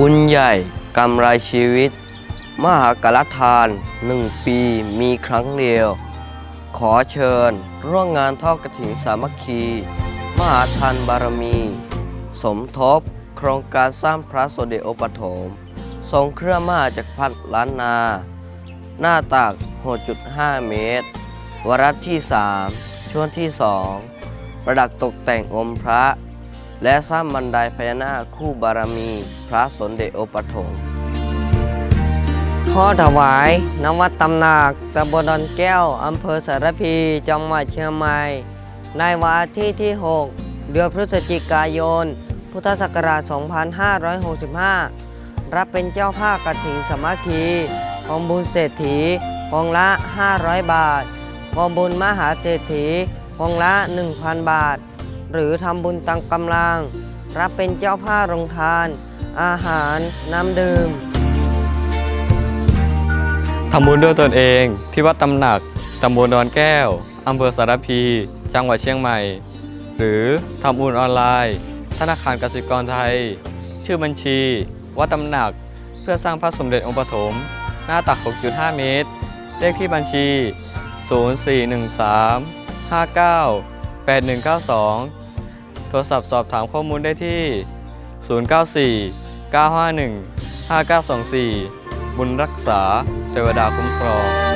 บุญใหญ่กำไรชีวิต มหากรทานหนึ่งปีมีครั้งเดียว ขอเชิญ ร่วมงานทอดกระถิ่นสามัคคี มหาทานบารมี สมทบ โครงการสร้างพระสเดโอปฐมทรงเครื่องมหาจักรพรรดิล้านนา หน้าตัก6.5 เมตรวาระที่ 3 ช่วงที่ 2 ประดับตกแต่งองค์พระ และสร้างบันไดพญานาคคู่บารมี พระสมเด็จโอปฐมข้อถวายนวัดตำหนักตำบลดอนแก้ว อำเภอสารพี จังหวัดเชียงใหม่ ในวันอาทิตย์ที่ 6 เดือนพฤศจิกายน พุทธศักราช 2565 รับเป็นเจ้าภาพกฐินสมัคคีกองบุญเศรษฐีกองละ 500 บาทกองบุญมหาเศรษฐีกองละ 1,000 บาท หรือทำบุญตามกำลัง รับเป็นเจ้าภาโรงทาน อาหาร น้ำดื่มทำบุญด้วยตนเองที่วัดตำหนักตำบลดอนแก้วอำเภอสารพี จังหวัดเชียงใหม่ หรือทำบุญออนไลน์ ธนาคารกสิกรไทย ชื่อบัญชี วัดตำหนัก เพื่อสร้างพระสมเด็จองค์ปฐมหน้าตัก 6.5 เมตร เลขที่บัญชี 0413 59 8192 โทรศัพท์สอบถามข้อมูลได้ที่ 094 951 5924 บุญรักษา เทวดาคุ้มครอง